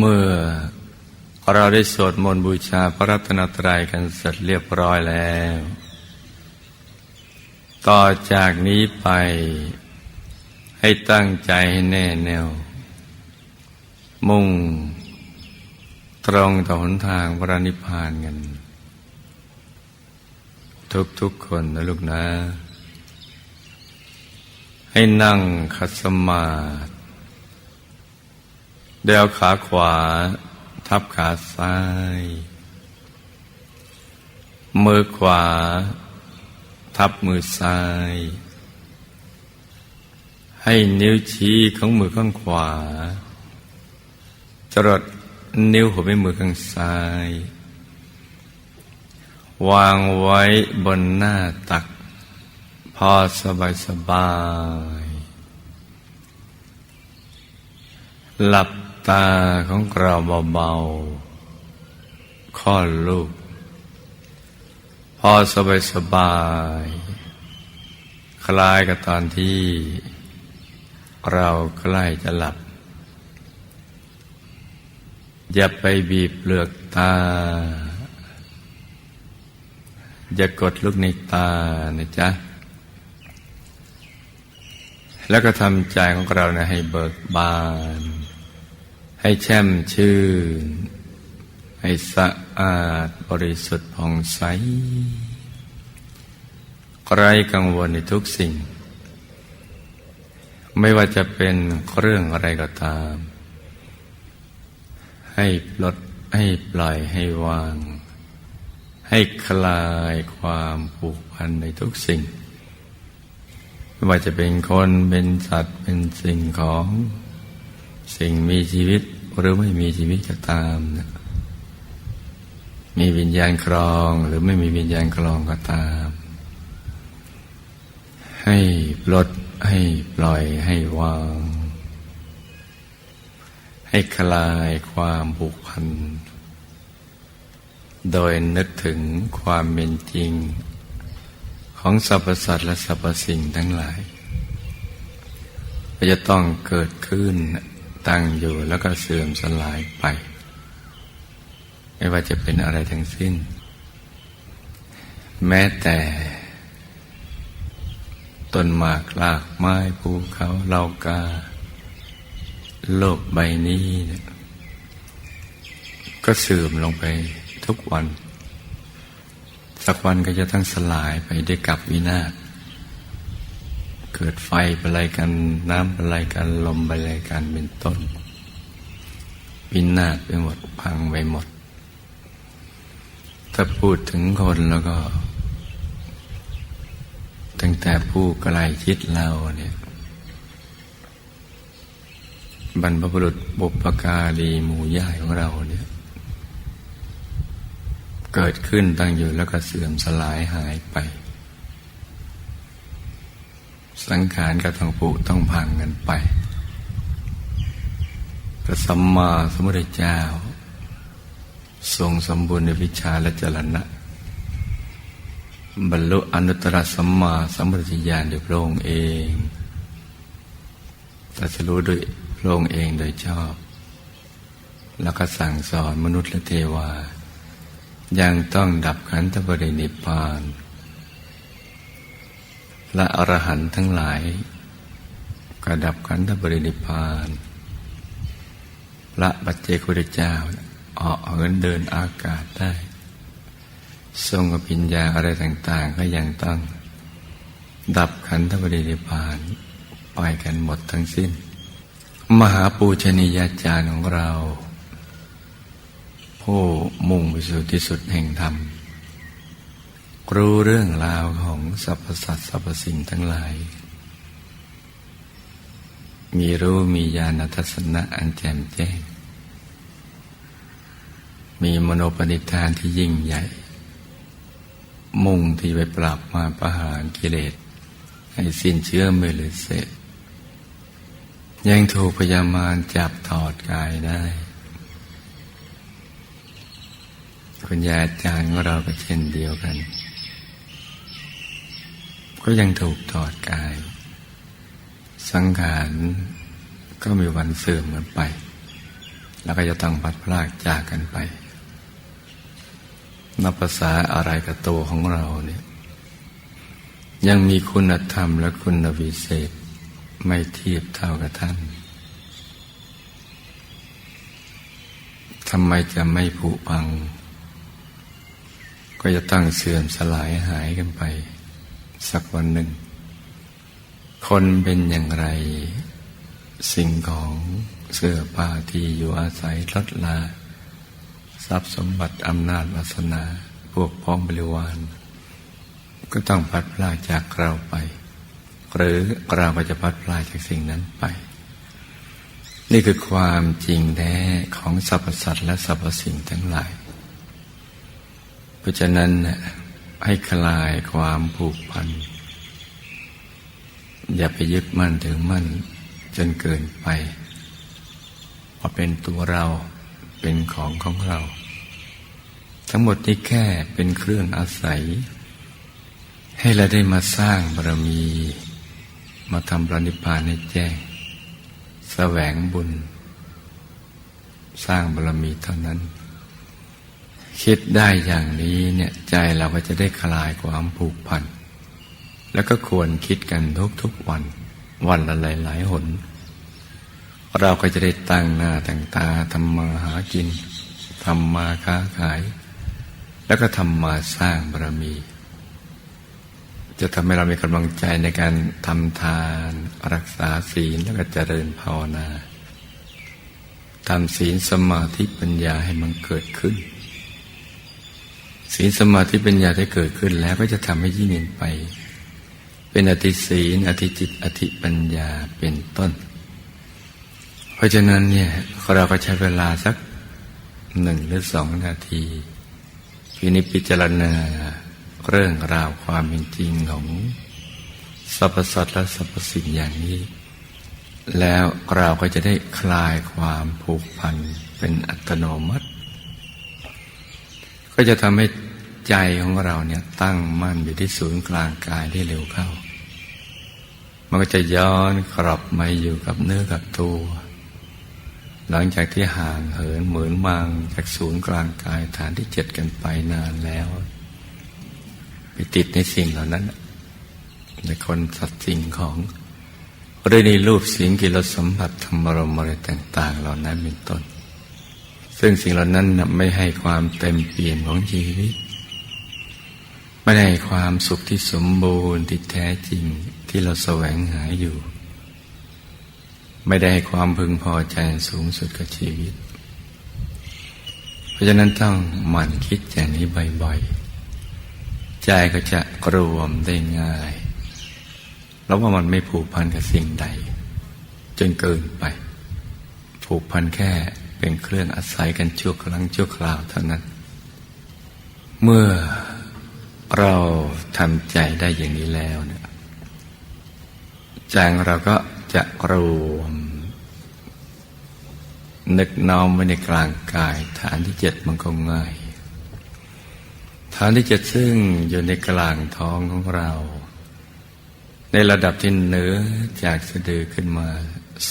เมื่อเราได้สวดมนต์บูชาพระรัตนตรัยกันเสร็จเรียบร้อยแล้ว ต่อจากนี้ไปให้ตั้งใจให้แน่แน่ว มุ่ง ตรงต่อหนทางพระนิพพานกัน ทุกๆคนนะลูกนะ ให้นั่งคัดสมาธิ เดวขาขวา ทับขาซ้าย มือขวา ทับมือซ้าย ให้นิ้วชี้ของมือข้างขวา จรดนิ้วหัวแม่มือข้างซ้าย วางไว้บนหน้าตัก พอสบายสบาย หลับ ตาของเราเบาๆค่อนลูก พอสบายสบาย คล้ายกับตอนที่เราใกล้จะหลับ อย่าไปบีบเปลือกตา อย่ากดลูกในตานะจ๊ะ แล้วก็ทำใจของเรานะให้เบิกบาน ให้แช่มชื่น ให้สะอาดบริสุทธิ์ผ่องใสไร้กังวลในทุกสิ่ง ไม่ว่าจะเป็นเรื่องอะไรก็ตาม ให้ปลดให้ปล่อยให้วาง ให้คลายความผูกพันในทุกสิ่ง ไม่ว่าจะเป็นคนเป็นสัตว์เป็นสิ่งของ สิ่งมีชีวิต หรือไม่มีชีวิตก็ตามนะมีวิญญาณครองหรือไม่มีวิญญาณครองก็ตาม ให้ปลดให้ปล่อยให้วาง ให้คลายความผูกพัน โดยนึกถึงความเป็นจริง ของสรรพสัตว์และสรรพสิ่งทั้งหลายจะต้องเกิดขึ้น ตั้งอยู่แล้วก็เสื่อมสลายไป ไม่ว่าจะเป็นอะไรทั้งสิ้น แม้แต่ต้นหมากลากไม้ภูเขาเหล่ากา โลกใบนี้ ก็เสื่อมลงไปทุกวัน สักวันก็จะต้องสลายไปด้วยกับวินาศ เกิดไฟไปอะไรกัน น้ำไปอะไรกัน ลมไปอะไรกันเป็นต้นวินาศไปหมดพังไปหมด ถ้าพูดถึงคนแล้วก็ ตั้งแต่ผู้ไกลชิดเราเนี่ยบรรพบุรุษบุปการีหมู่ย่ายของเราเนี่ย เกิดขึ้นตั้งอยู่แล้วก็เสื่อมสลายหายไป สังขารก็ต้องผุต้องพังกันไปพระสัมมาสัมพุทธเจ้า ทรงสมบูรณ์ในวิชาและจรณะ บรรลุอนุตตรสัมมาสัมพุทธญาณโดยพระองค์เองตรัสรู้โดยพระองค์เองโดยชอบ แล้วก็สั่งสอนมนุษย์และเทวา ยังต้องดับขันธปรินิพพาน และอรหันต์ทั้งหลายกระดับขันธบรินิพานพระบัจเจกุฎเจ้าออกเหินเดินอากาศได้ ทรงกับปิญญาอะไรต่าง ๆ ก็ยังต้อง ดับขันธบรินิพานไปกันหมดทั้งสิ้น มหาปูชนียาจารย์ของเรา ผู้มุ่งไปสู่ที่สุดแห่งธรรม รู้เรื่องราวของสรรพสัตว์สรรพสิ่งทั้งหลาย มีรู้มีญาณทัศนะอันแจ่มแจ้ง มีมโนปณิธานที่ยิ่งใหญ่ มุ่งที่ไปปราบมาประหารกิเลส ให้สิ้นเชื้อไม่เหลือเศษยังถูกพยามารจับถอดกายได้คุณยาอาจารย์ของเราก็เช่นเดียวกัน ก็ยังถูกถอดกาย สังขารก็มีวันเสื่อมกันไป แล้วก็จะต้องพัดพลากจากกันไป นับภาษาอะไรกับตัวของเราเนี่ย ยังมีคุณธรรมและคุณวิเศษ ไม่เทียบเท่ากับท่านทำไมจะไม่ผุพัง ก็จะตั้งเสื่อมสลายหายกันไป สักวันหนึ่ง คนเป็นอย่างไร สิ่งของเสื้อผ้าที่อยู่อาศัยลดลา ทรัพย์สมบัติอำนาจวาสนา พวกพ้องบริวาร ก็ต้องพัดพลาจากเราไป หรือเราก็จะพัดพลาจากสิ่งนั้นไป นี่คือความจริงแท้ของสรรพสัตว์และสรรพสิ่งทั้งหลาย เพราะฉะนั้น ให้คลายความผูกพัน อย่าไปยึดมั่นถือมั่นจนเกินไปพอเป็นตัวเราเป็นของของเรา ทั้งหมดนี้แค่เป็นเครื่องอาศัย ให้เราได้มาสร้างบารมี มาทำปรนิพานให้แจ้งแสวงบุญ สร้างบารมีเท่านั้น คิดได้อย่างนี้เนี่ยใจเราก็จะได้คลายความผูกพัน แล้วก็ควรคิดกันทุกๆวัน วันละหลายๆหน เราก็จะได้ตั้งหน้าตั้งตาทำมาหากินทำมาค้าขาย แล้วก็ทำมาสร้างบารมี จะทำให้เรามีกำลังใจในการทำทานรักษาศีลแล้วก็เจริญภาวนาทำศีลสมาธิปัญญาให้มันเกิดขึ้น ศีลสมาธิปัญญาที่เกิดขึ้นแล้วก็จะทำให้ยิ่งเงินไป เป็นอธิศีลอธิจิต อธิปัญญาเป็นต้น เพราะฉะนั้นเนี่ยเราก็ใช้เวลาสักหนึ่งหรือสองนาทีพินิจพิจารณาเรื่องราวความเป็นจริงของสรรพสัตว์และสรรพสิ่งอย่างนี้ แล้วเราก็จะได้คลายความผูกพันเป็นอัตโนมัติ ก็จะทำให้ ใจของเราเนี่ยตั้งมั่นอยู่ที่ศูนย์กลางกายได้เร็วเข้า มันก็จะย้อนกลับมาอยู่กับเนื้อกับตัว หลังจากที่ห่างเหินเหมือนมางจากศูนย์กลางกายฐานที่เจ็ดกันไปนานแล้ว ไปติดในสิ่งเหล่านั้น ในคนสัตว์สิ่งของหรือในรูปสิ่งกิรสมบัติธรรมรมอะไรต่าง ๆ เหล่านั้นเป็นต้น ซึ่งสิ่งเหล่านั้นไม่ให้ความเต็มเปี่ยมของชีวิต ไม่ได้ความสุขที่สมบูรณ์ที่แท้จริงที่เราแสวงหาอยู่ ไม่ได้ให้ความพึงพอใจสูงสุดกับชีวิต เพราะฉะนั้นต้องหมั่นคิดอย่างนี้บ่อยๆ ใจก็จะรวมได้ง่าย แล้วว่ามันไม่ผูกพันกับสิ่งใด จนเกินไป ผูกพันแค่เป็นเครื่องอาศัยกันชั่วครั้งชั่วคราวเท่านั้น เมื่อ เราทำใจได้อย่างนี้แล้วเนี่ยใจเราก็จะรวม นึกน้อมไว้ในกลางกาย ฐานที่เจ็ดมันก็ง่าย ฐานที่เจ็ดซึ่งอยู่ในกลางท้องของเรา ในระดับที่เหนือจากสะดือขึ้นมา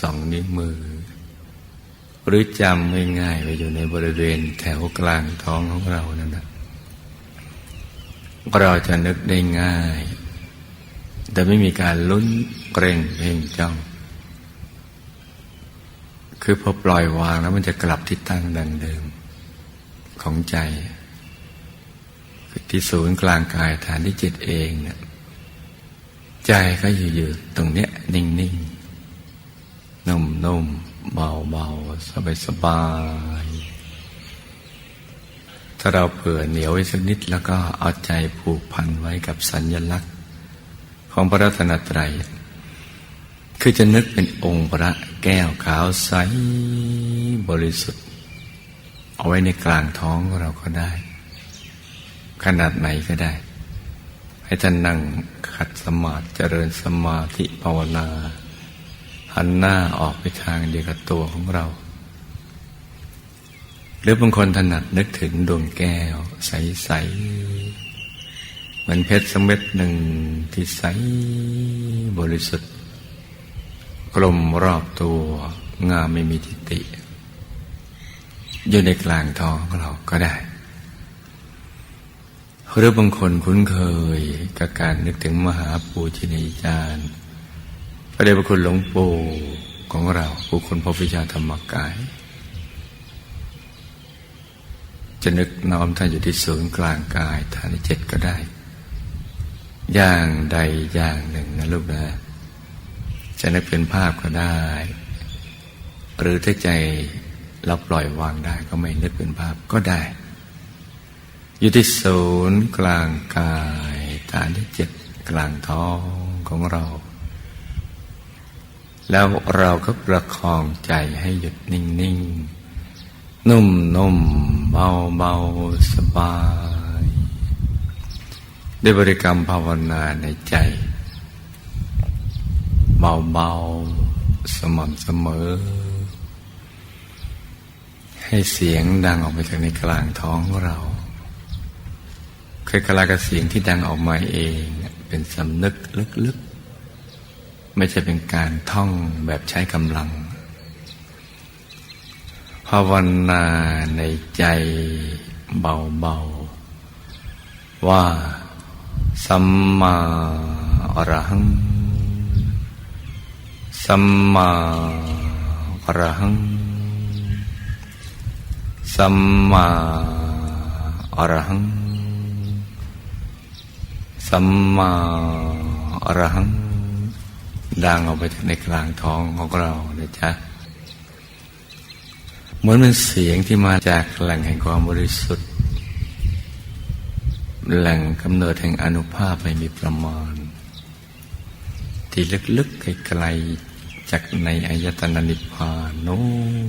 สองนิ้วมือ หรือจำง่ายๆไปอยู่ในบริเวณแถวกลางท้องของเรานั่นนะ เราจะนึกได้ง่าย แต่ไม่มีการลุ้นเกรงเพ่งจ้อง คือพอปล่อยวางแล้วมันจะกลับที่ตั้งดังเดิม ของใจ คือที่ศูนย์กลางกายฐานที่จิตเองเนี่ยใจก็อยู่ๆตรงเนี้ยนิ่งๆนุ่มๆเบาๆสบายๆ ถ้าเราเผื่อเหนียวไว้สักนิดแล้วก็เอาใจผูกพันไว้กับสัญญลักษณ์ ของพระรัตนตรัย คือจะนึกเป็นองค์พระแก้วขาวใสบริสุทธิ์ เอาไว้ในกลางท้องเราก็ได้ ขนาดไหนก็ได้ ให้ท่านนั่งขัดสมาธิเจริญสมาธิภาวนา หันหน้าออกไปทางเดียวกับตัวของเรา หรือบางคนถนัดนึกถึงดวงแก้ว ใส ๆ เหมือนเพชรสักเม็ดหนึ่งที่ใสบริสุทธิ์ กลมรอบตัวงามไม่มีทิฏฐิอยู่ในกลางท้องของเราก็ได้ หรือบางคนคุ้นเคยกับการนึกถึงมหาปูชนียาจารย์พระเดชพระคุณหลวงปู่ของเราผู้คนพบวิชาธรรมกาย จะนึกน้อมท่านอยู่ที่ศูนย์กลางกายฐานที่เจ็ดก็ได้ อย่างใดอย่างหนึ่งนะลูกนะ จะนึกเป็นภาพก็ได้ หรือถ้าใจเราปล่อยวางได้ก็ไม่นึกเป็นภาพก็ได้ อยู่ที่ศูนย์กลางกายฐานที่เจ็ดกลางท้องของเรา แล้วเราก็ประคองใจให้หยุดนิ่ง ๆ นุ่มนุ่มเบาเบาสบาย ได้บริกรรมภาวนาในใจ เบาเบาสม่ำเสมอ ให้เสียงดังออกไปจากในกลางท้องของเราเคยกลากับเสียงที่ดังออกมาเอง เป็นสำนึกลึกๆ ไม่ใช่เป็นการท่องแบบใช้กำลัง ภาวนาในใจเบาๆ ว่าสัมมาอรหัง สัมมาอรหัง สัมมาอรหัง สัมมาอรหัง ดังออกไปในกลางท้องของเรานะจ๊ะ เหมือนเป็นเสียงที่มาจากแหล่งแห่งความบริสุทธิ์ แหล่งกำเนิดแห่งอนุภาพไม่มีประมาณ ที่ลึกๆไกลๆจากในอายตนะนิพพานโน้น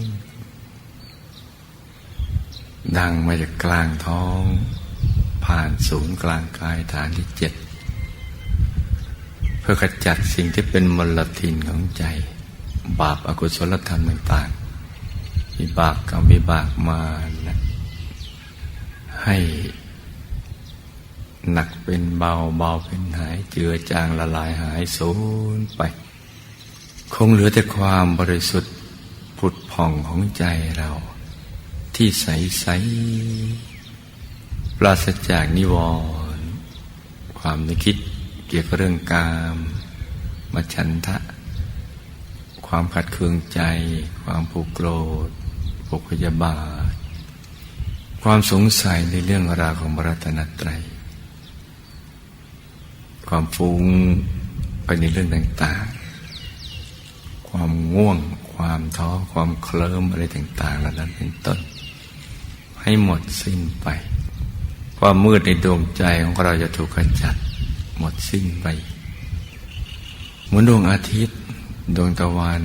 ดังมาจากกลางท้อง ผ่านศูนย์กลางกายฐานที่เจ็ด เพื่อขจัดสิ่งที่เป็นมลทินของใจ บาปอากุศลธรรมต่าง วิบากกรรมวิบากมานะให้หนักเป็นเบาเบาเป็นหายเจือจางละลายหายสูญไป คงเหลือแต่ความบริสุทธิ์ผุดผ่องของใจเรา ที่ใสใสปราศจากนิวรณ์ความนึกคิดเกี่ยวกับเรื่องกามมาฉันทะ ความขัดเคืองใจ ความผูกโกรธ ผูกพยาบาท ความสงสัยในเรื่องราวของบรัตนตรัย ความฟุ้งไปในเรื่องต่างๆ ความง่วง ความท้อ ความเคลิ้มอะไรต่างๆเหล่านั้นเป็นต้น ให้หมดสิ้นไป ความมืดในดวงใจของเราจะถูกขจัดหมดสิ้นไปเหมือนดวงอาทิตย์ ดวงตะวัน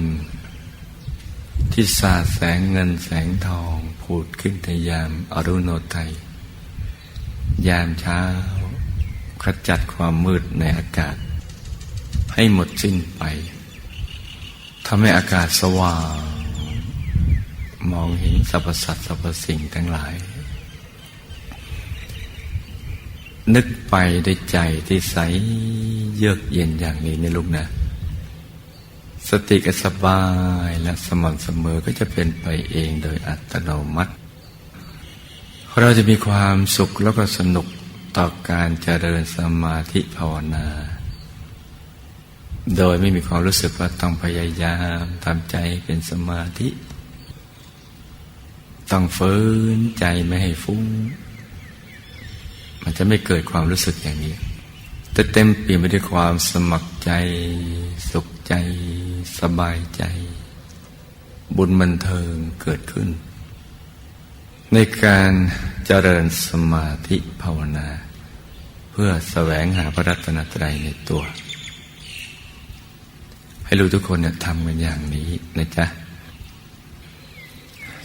ที่สาดแสงเงินแสงทองผุดขึ้นในยามอรุณโนไทย ยามเช้าขจัดความมืดในอากาศ ให้หมดสิ้นไปทำให้อากาศสว่าง มองเห็นสรรพสัตว์สรรพสิ่งทั้งหลาย นึกไปด้วยใจที่ใสเยือกเย็นอย่างนี้นะลูกนะ สติก็สบายและสม่ำเสมอก็จะเป็นไปเองโดยอัตโนมัติ เราจะมีความสุขแล้วก็สนุกต่อการเจริญสมาธิภาวนา โดยไม่มีความรู้สึกว่าต้องพยายามทำใจเป็นสมาธิ ต้องฝืนใจไม่ให้ฟุ้ง มันจะไม่เกิดความรู้สึกอย่างนี้แต่เต็มเปี่ยมไปด้วยความสมัครใจสุขใจ สบายใจ บุญบันเทิงเกิดขึ้น ในการเจริญสมาธิภาวนา เพื่อแสวงหาพระรัตนตรัยในตัว ให้รู้ทุกคนเนี่ยทำกันอย่างนี้นะจ๊ะ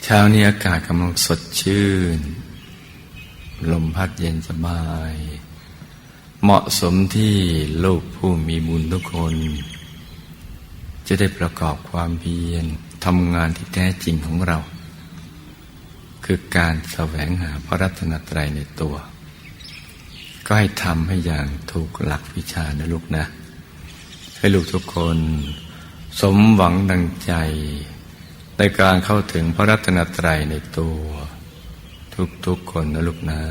เช้านี้อากาศกำลังสดชื่น ลมพัดเย็นสบาย เหมาะสมที่ลูกผู้มีบุญทุกคน จะได้ประกอบความเพียรทำงานที่แท้จริงของเรา คือการแสวงหาพระรัตนตรัยในตัว ก็ให้ทำให้อย่างถูกหลักวิชานะลูกนะ ให้ลูกทุกคน สมหวังดังใจ ในการเข้าถึงพระรัตนตรัยในตัว ทุกๆคนนะลูกนะ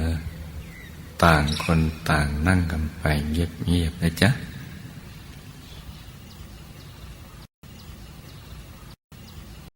ต่างคนต่างนั่งกันไปเงียบๆนะจ๊ะ